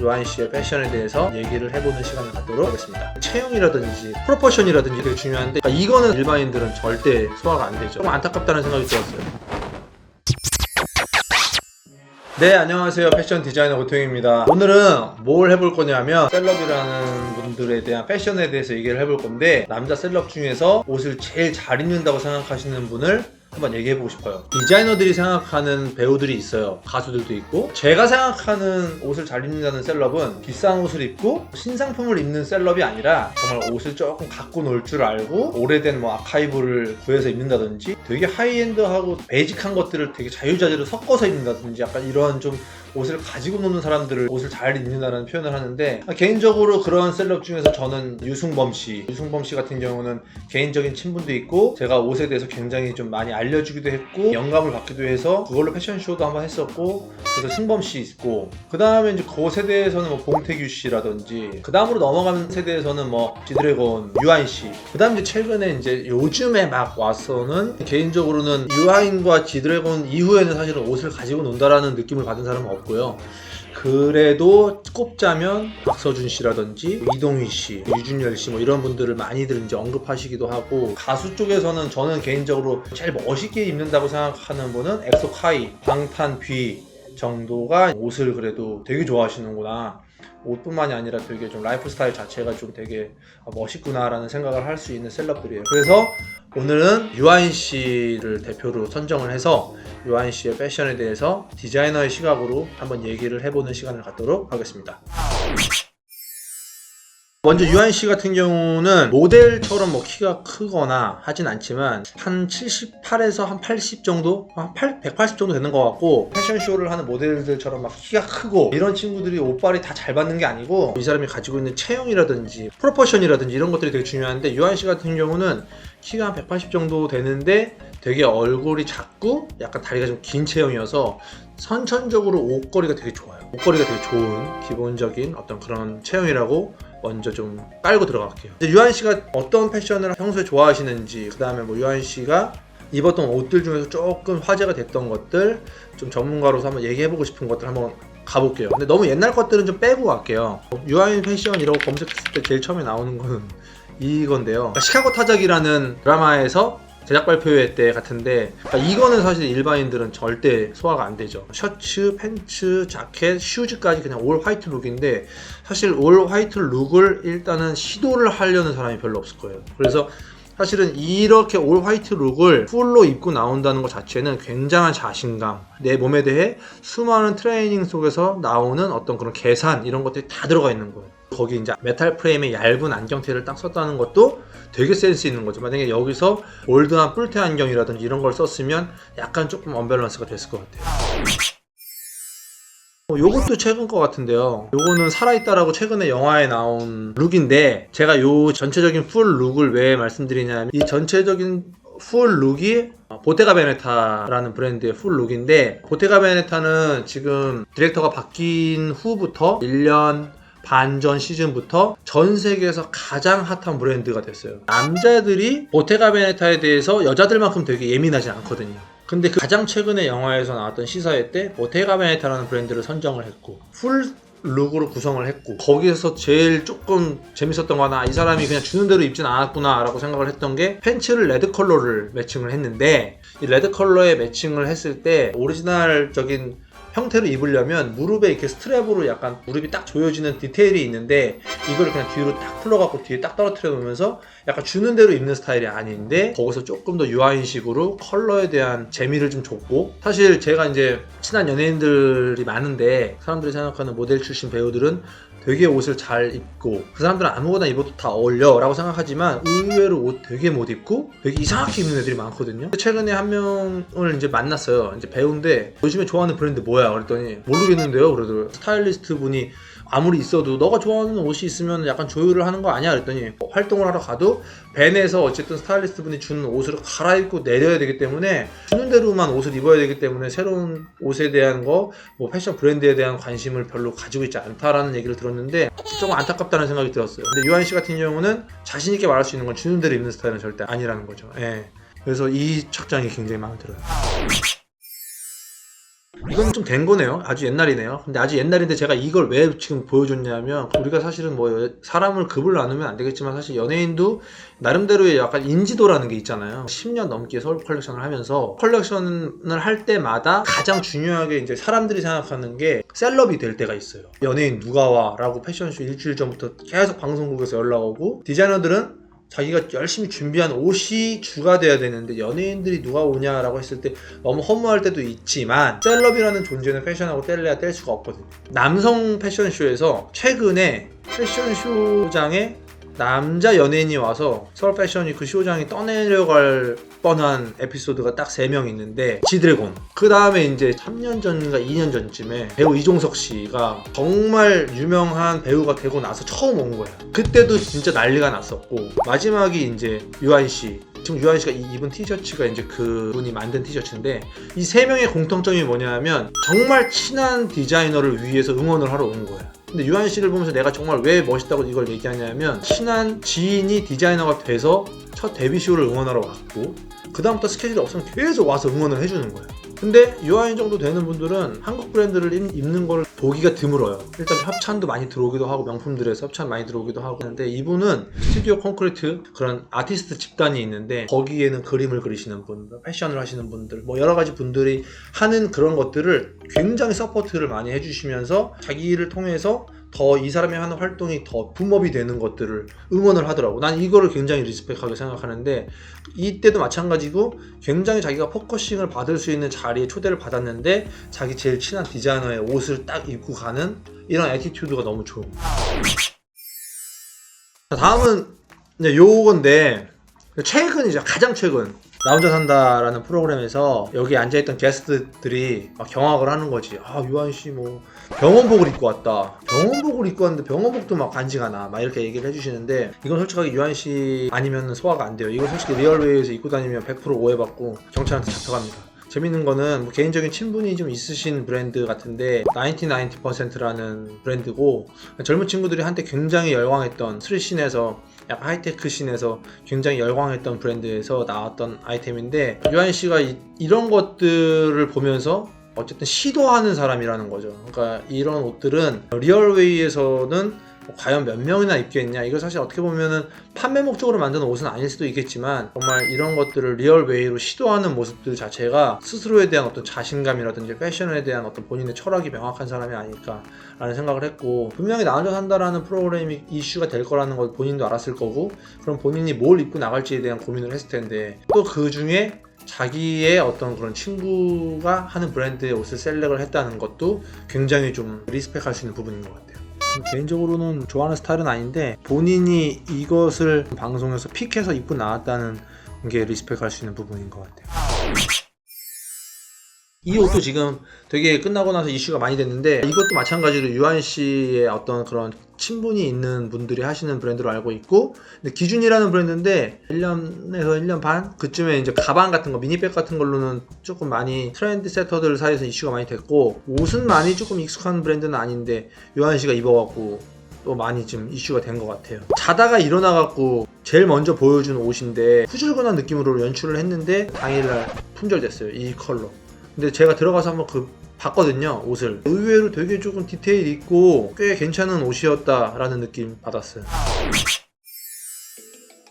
요한 씨의 패션에 대해서 얘기를 해보는 시간을 갖도록 하겠습니다. 체형이라든지 프로포션이라든지 되게 중요한데 그러니까 이거는 일반인들은 절대 소화가 안 되죠. 좀 안타깝다는 생각이 들었어요. 네, 안녕하세요. 패션 디자이너 고통입니다. 오늘은 뭘 해볼 거냐면 셀럽이라는 분들에 대한 패션에 대해서 얘기를 해볼 건데 남자 셀럽 중에서 옷을 제일 잘 입는다고 생각하시는 분을 한번 얘기해보고 싶어요. 디자이너들이 생각하는 배우들이 있어요. 가수들도 있고 제가 생각하는 옷을 잘 입는다는 셀럽은 비싼 옷을 입고 신상품을 입는 셀럽이 아니라 정말 옷을 조금 갖고 놀 줄 알고 오래된 뭐 아카이브를 구해서 입는다든지 되게 하이엔드하고 베이직한 것들을 되게 자유자재로 섞어서 입는다든지 약간 이런 좀 옷을 가지고 노는 사람들을 옷을 잘 입는다는 표현을 하는데 개인적으로 그런 셀럽 중에서 저는 유승범 씨, 유승범 씨 같은 경우는 개인적인 친분도 있고 제가 옷에 대해서 굉장히 좀 많이 알려주기도 했고 영감을 받기도 해서 그걸로 패션쇼도 한번 했었고 그래서 승범 씨 있고 그 다음에 이제 그 세대에서는 뭐 봉태규 씨라든지 그 다음으로 넘어가는 세대에서는 뭐 지드래곤 유아인 씨 그 다음 이제 최근에 이제 요즘에 막 와서는 개인적으로는 유아인과 지드래곤 이후에는 사실은 옷을 가지고 논다라는 느낌을 받은 사람은 없 고요. 그래도 꼽자면 박서준 씨라든지 이동휘 씨, 유준열 씨 뭐 이런 분들을 많이들 이제 언급하시기도 하고 가수 쪽에서는 저는 개인적으로 제일 멋있게 입는다고 생각하는 분은 엑소 카이, 방탄 뷔 정도가 옷을 그래도 되게 좋아하시는구나. 옷뿐만이 아니라 되게 좀 라이프 스타일 자체가 좀 되게 멋있구나라는 생각을 할 수 있는 셀럽들이에요. 그래서 오늘은 유아인 씨를 대표로 선정을 해서 유아인 씨의 패션에 대해서 디자이너의 시각으로 한번 얘기를 해보는 시간을 갖도록 하겠습니다. 먼저 유한 씨 같은 경우는 모델처럼 뭐 키가 크거나 하진 않지만 한 78에서 한 80 정도, 한 8, 180 정도 되는 것 같고 패션쇼를 하는 모델들처럼 막 키가 크고 이런 친구들이 옷빨이 다 잘 받는 게 아니고 이 사람이 가지고 있는 체형이라든지 프로포션이라든지 이런 것들이 되게 중요한데 유한 씨 같은 경우는 키가 한 180 정도 되는데 되게 얼굴이 작고 약간 다리가 좀 긴 체형이어서 선천적으로 옷걸이가 되게 좋아요. 옷걸이가 되게 좋은 기본적인 어떤 그런 체형이라고 먼저 좀 깔고 들어갈게요. 유한 씨가 어떤 패션을 평소에 좋아하시는지, 그 다음에 뭐 유한 씨가 입었던 옷들 중에서 조금 화제가 됐던 것들, 좀 전문가로서 한번 얘기해보고 싶은 것들 한번 가볼게요. 근데 너무 옛날 것들은 좀 빼고 갈게요. 유아인 패션 이라고 검색했을 때 제일 처음에 나오는 거는 이건데요. 시카고 타작이라는 드라마에서 제작 발표회 때 같은데 그러니까 이거는 사실 일반인들은 절대 소화가 안 되죠. 셔츠, 팬츠, 자켓, 슈즈까지 그냥 올 화이트 룩인데 사실 올 화이트 룩을 일단은 시도를 하려는 사람이 별로 없을 거예요. 그래서 사실은 이렇게 올 화이트 룩을 풀로 입고 나온다는 것 자체는 굉장한 자신감, 내 몸에 대해 수많은 트레이닝 속에서 나오는 어떤 그런 계산 이런 것들이 다 들어가 있는 거예요. 거기 이제 메탈 프레임의 얇은 안경테를 딱 썼다는 것도 되게 센스 있는 거죠. 만약에 여기서 올드한 뿔테 안경이라든지 이런 걸 썼으면 약간 조금 언밸런스가 됐을 것 같아요. 어, 요것도 최근 것 같은데요. 요거는 살아있다라고 최근에 영화에 나온 룩인데 제가 요 전체적인 풀 룩을 왜 말씀드리냐면 이 전체적인 풀 룩이 보테가 베네타라는 브랜드의 풀 룩인데 보테가 베네타는 지금 디렉터가 바뀐 후부터 1년 반전 시즌부터 전 세계에서 가장 핫한 브랜드가 됐어요. 남자들이 보테가 베네타에 대해서 여자들만큼 되게 예민하지 않거든요. 근데 그 가장 최근에 영화에서 나왔던 시사회 때 보테가 베네타라는 브랜드를 선정을 했고 풀 룩으로 구성을 했고 거기에서 제일 조금 재밌었던 거나 이 사람이 그냥 주는 대로 입진 않았구나 라고 생각을 했던 게 팬츠를 레드 컬러를 매칭을 했는데 이 레드 컬러에 매칭을 했을 때 오리지널적인 형태로 입으려면 무릎에 이렇게 스트랩으로 약간 무릎이 딱 조여지는 디테일이 있는데 이거를 그냥 뒤로 딱 풀러갖고 뒤에 딱 떨어뜨려 놓으면서 약간 주는 대로 입는 스타일이 아닌데 거기서 조금 더 유아인식으로 컬러에 대한 재미를 좀 줬고 사실 제가 이제 친한 연예인들이 많은데 사람들이 생각하는 모델 출신 배우들은 되게 옷을 잘 입고 그 사람들은 아무거나 입어도 다 어울려 라고 생각하지만 의외로 옷 되게 못 입고 되게 이상하게 입는 애들이 많거든요. 최근에 한 명을 이제 만났어요. 이제 배우인데 요즘에 좋아하는 브랜드 뭐야 그랬더니 모르겠는데요? 그래도 스타일리스트 분이 아무리 있어도 너가 좋아하는 옷이 있으면 약간 조율을 하는 거 아니야? 그랬더니 활동을 하러 가도 밴에서 어쨌든 스타일리스트 분이 주는 옷을 갈아입고 내려야 되기 때문에 주는 대로만 옷을 입어야 되기 때문에 새로운 옷에 대한 거 뭐 패션 브랜드에 대한 관심을 별로 가지고 있지 않다라는 얘기를 들었는데 조금 안타깝다는 생각이 들었어요. 근데 유한 씨 같은 경우는 자신 있게 말할 수 있는 건 주는 대로 입는 스타일은 절대 아니라는 거죠. 예. 그래서 이 착장이 굉장히 마음에 들어요 이건 좀 된 거네요. 아주 옛날이네요. 근데 아주 옛날인데 제가 이걸 왜 지금 보여줬냐면 우리가 사실은 뭐 사람을 급을 나누면 안 되겠지만 사실 연예인도 나름대로의 약간 인지도라는 게 있잖아요. 10년 넘게 서울 컬렉션을 하면서 컬렉션을 할 때마다 가장 중요하게 이제 사람들이 생각하는 게 셀럽이 될 때가 있어요. 연예인 누가 와라고 패션쇼 일주일 전부터 계속 방송국에서 연락 오고 디자이너들은 자기가 열심히 준비한 옷이 주가 돼야 되는데 연예인들이 누가 오냐라고 했을 때 너무 허무할 때도 있지만 셀럽이라는 존재는 패션하고 뗄래야 뗄 수가 없거든요. 남성 패션쇼에서 최근에 패션쇼장에 남자 연예인이 와서 서울 패션이 그 쇼장이 떠내려갈 뻔한 에피소드가 딱 3명 있는데 지드래곤 그 다음에 이제 3년 전인가 2년 전쯤에 배우 이종석 씨가 정말 유명한 배우가 되고 나서 처음 온 거예요 그때도 진짜 난리가 났었고 마지막이 이제 유한 씨. 지금 유한 씨가 이- 입은 티셔츠가 이제 그분이 만든 티셔츠인데 이 세 명의 공통점이 뭐냐면 정말 친한 디자이너를 위해서 응원을 하러 온 거야. 근데 유한 씨를 보면서 내가 정말 왜 멋있다고 이걸 얘기하냐면 친한 지인이 디자이너가 돼서 첫 데뷔 쇼를 응원하러 왔고 그 다음부터 스케줄이 없으면 계속 와서 응원을 해주는 거야. 근데 유아인 정도 되는 분들은 한국 브랜드를 입- 입는 걸 보기가 드물어요. 일단 협찬도 많이 들어오기도 하고 명품들에서 협찬 많이 들어오기도 하고 하는데 이분은 스튜디오 콘크리트 그런 아티스트 집단이 있는데 거기에는 그림을 그리시는 분들, 패션을 하시는 분들, 뭐 여러 가지 분들이 하는 그런 것들을 굉장히 서포트를 많이 해주시면서 자기를 통해서 더 이 사람이 하는 활동이 더 붐업이 되는 것들을 응원을 하더라고. 난 이거를 굉장히 리스펙하게 생각하는데 이때도 마찬가지고 굉장히 자기가 포커싱을 받을 수 있는 자리에 초대를 받았는데 자기 제일 친한 디자이너의 옷을 딱 입고 가는 이런 애티튜드가 너무. 자, 다음은 이제 요건데 최근이죠 가장 최근 나 혼자 산다라는 프로그램에서 여기 앉아있던 게스트들이 막 경악을 하는 거지. 아 유한 씨 뭐 병원복을 입고 왔다. 병원복을 입고 왔는데 병원복도 막 간지가 나 막 이렇게 얘기를 해주시는데 이건 솔직하게 유한 씨 아니면 소화가 안 돼요. 이건 솔직히 리얼웨이에서 입고 다니면 100% 오해받고 경찰한테 잡혀갑니다. 재밌는 거는 뭐 개인적인 친분이 좀 있으신 브랜드 같은데 1990%라는 브랜드고 젊은 친구들이 한때 굉장히 열광했던 스트릿씬에서 약간 하이테크 씬에서 굉장히 열광했던 브랜드에서 나왔던 아이템인데 유한 씨가 이, 이런 것들을 보면서 어쨌든 시도하는 사람이라는 거죠. 그러니까 이런 옷들은 리얼웨이에서는 뭐 과연 몇 명이나 입겠냐 이거 사실 어떻게 보면은 판매 목적으로 만드는 옷은 아닐 수도 있겠지만 정말 이런 것들을 리얼웨이로 시도하는 모습들 자체가 스스로에 대한 어떤 자신감이라든지 패션에 대한 어떤 본인의 철학이 명확한 사람이 아닐까라는 생각을 했고 분명히 나 혼자 산다라는 프로그램이 이슈가 될 거라는 걸 본인도 알았을 거고 그럼 본인이 뭘 입고 나갈지에 대한 고민을 했을 텐데 또 그 중에 자기의 어떤 그런 친구가 하는 브랜드의 옷을 셀렉을 했다는 것도 굉장히 좀 리스펙할 수 있는 부분인 것 같아요. 개인적으로는 좋아하는 스타일은 아닌데 본인이 이것을 방송에서 픽해서 입고 나왔다는 게 리스펙할 수 있는 부분인 것 같아요. 이 옷도 지금 되게 끝나고 나서 이슈가 많이 됐는데 이것도 마찬가지로 유한 씨의 어떤 그런 친분이 있는 분들이 하시는 브랜드로 알고 있고 근데 기준이라는 브랜드인데 1년에서 1년 반 그쯤에 이제 가방 같은 거 미니백 같은 걸로는 조금 많이 트렌드 세터들 사이에서 이슈가 많이 됐고 옷은 많이 조금 익숙한 브랜드는 아닌데 유한 씨가 입어갖고 또 많이 좀 이슈가 된 것 같아요. 자다가 일어나갖고 제일 먼저 보여준 옷인데 후줄근한 느낌으로 연출을 했는데 당일날 품절됐어요. 이 컬러. 근데 제가 들어가서 한번 그 봤거든요 옷을. 의외로 되게 조금 디테일 있고 꽤 괜찮은 옷이었다라는 느낌 받았어요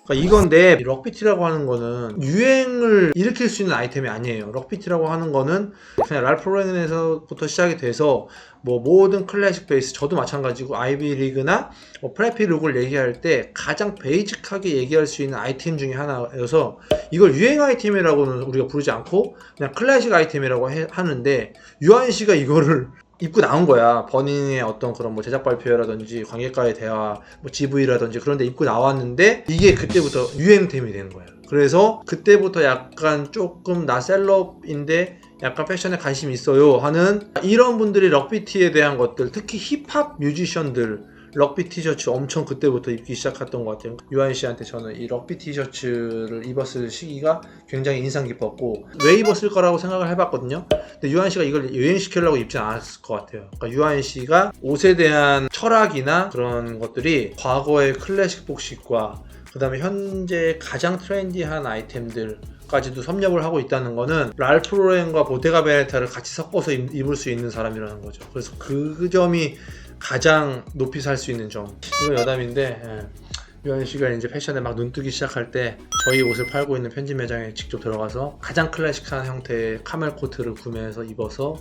그러니까 이건데 럭비티라고 하는 거는 유행을 일으킬 수 있는 아이템이 아니에요. 럭비티라고 하는 거는 그냥 랄프 로렌에서부터 시작이 돼서 뭐 모든 클래식 베이스 저도 마찬가지고 아이비 리그나 뭐 프레피 룩을 얘기할 때 가장 베이직하게 얘기할 수 있는 아이템 중에 하나여서 이걸 유행 아이템이라고는 우리가 부르지 않고 그냥 클래식 아이템이라고 해- 하는데 유한 씨가 이거를 입고 나온 거야. 버닝의 어떤 그런 뭐 제작 발표라든지 관객과의 대화, 뭐 GV라든지 그런 데 입고 나왔는데 이게 그때부터 유행템이 되는 거야. 그래서 그때부터 약간 조금 나 셀럽인데 약간 패션에 관심 있어요 하는 이런 분들이 럭비티에 대한 것들 특히 힙합 뮤지션들 럭비 티셔츠 엄청 그때부터 입기 시작했던 것 같아요. 유한 씨한테 저는 이 럭비 티셔츠를 입었을 시기가 굉장히 인상 깊었고 왜 입었을 거라고 생각을 해봤거든요. 근데 유한 씨가 이걸 유행시키려고 입진 않았을 것 같아요. 그러니까 유한 씨가 옷에 대한 철학이나 그런 것들이 과거의 클래식 복식과 그 다음에 현재 가장 트렌디한 아이템들 옷까지도 섭렵을 하고 있다는 거는 랄프 로렌과 보테가 베네타를 같이 섞어서 입- 입을 수 있는 사람이라는 거죠. 그래서 그 점이 가장 높이 살 수 있는 점. 이건 여담인데 예. 유한 씨가 이제 패션에 막 눈뜨기 시작할 때 저희 옷을 팔고 있는 편집 매장에 직접 들어가서 가장 클래식한 형태의 카멜 코트를 구매해서 입어서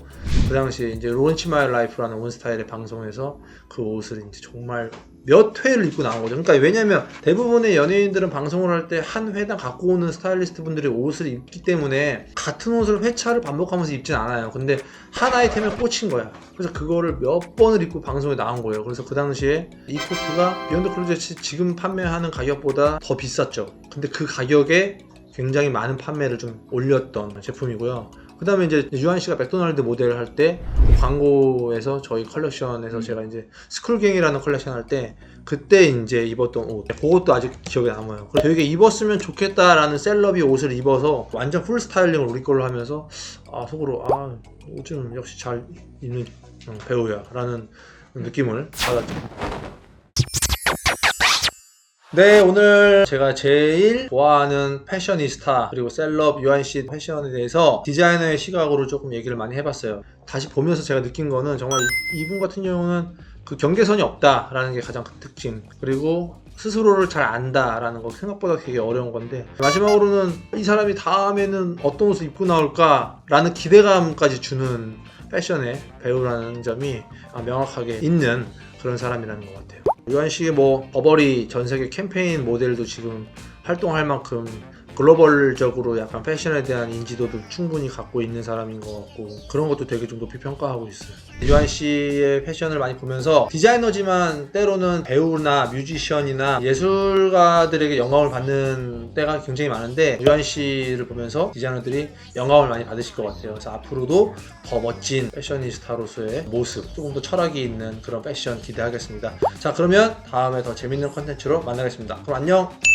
그 당시에 이제 론치 마이 라이프라는 온스타일의 방송에서 그 옷을 이제 정말 몇 회를 입고 나온 거죠. 그러니까 왜냐면 대부분의 연예인들은 방송을 할 때 한 회당 갖고 오는 스타일리스트 분들이 옷을 입기 때문에 같은 옷을 회차를 반복하면서 입진 않아요. 근데 한 아이템에 꽂힌 거야. 그래서 그거를 몇 번을 입고 방송에 나온 거예요. 그래서 그 당시에 이 코트가 비욘드 클로젯이 지금 판매하는 가격보다 더 비쌌죠. 근데 그 가격에 굉장히 많은 판매를 좀 올렸던 제품이고요. 그 다음에 이제 유한 씨가 맥도날드 모델 할 때 광고에서 저희 컬렉션에서 제가 이제 스쿨갱이라는 컬렉션 할 때 그때 이제 입었던 옷 그것도 아직 기억에 남아요. 되게 입었으면 좋겠다라는 셀럽이 옷을 입어서 완전 풀 스타일링을 우리 걸로 하면서 아 속으로 아 요즘 역시 잘 입는 어, 배우야 라는 느낌을 받았죠. 네, 오늘 제가 제일 좋아하는 패셔니스타 그리고 셀럽 유한 씨 패션에 대해서 디자이너의 시각으로 조금 얘기를 많이 해봤어요. 다시 보면서 제가 느낀 거는 정말 이- 이분 같은 경우는 그 경계선이 없다라는 게 가장 큰 특징. 그리고 스스로를 잘 안다라는 거 생각보다 되게 어려운 건데 마지막으로는 이 사람이 다음에는 어떤 옷을 입고 나올까라는 기대감까지 주는 패션의 배우라는 점이 아, 명확하게 있는 그런 사람이라는 것 같아요. 유한 씨의 뭐 버버리 전 세계 캠페인 모델도 지금 활동할 만큼 글로벌적으로 약간 패션에 대한 인지도도 충분히 갖고 있는 사람인 것 같고 그런 것도 되게 좀 높이 평가하고 있어요. 유한 씨의 패션을 많이 보면서 디자이너지만 때로는 배우나 뮤지션이나 예술가들에게 영감을 받는 때가 굉장히 많은데 유한 씨를 보면서 디자이너들이 영감을 많이 받으실 것 같아요. 그래서 앞으로도 더 멋진 패셔니스타로서의 모습, 조금 더 철학이 있는 그런 패션 기대하겠습니다. 자, 그러면 다음에 더 재밌는 컨텐츠로 만나겠습니다. 그럼 안녕!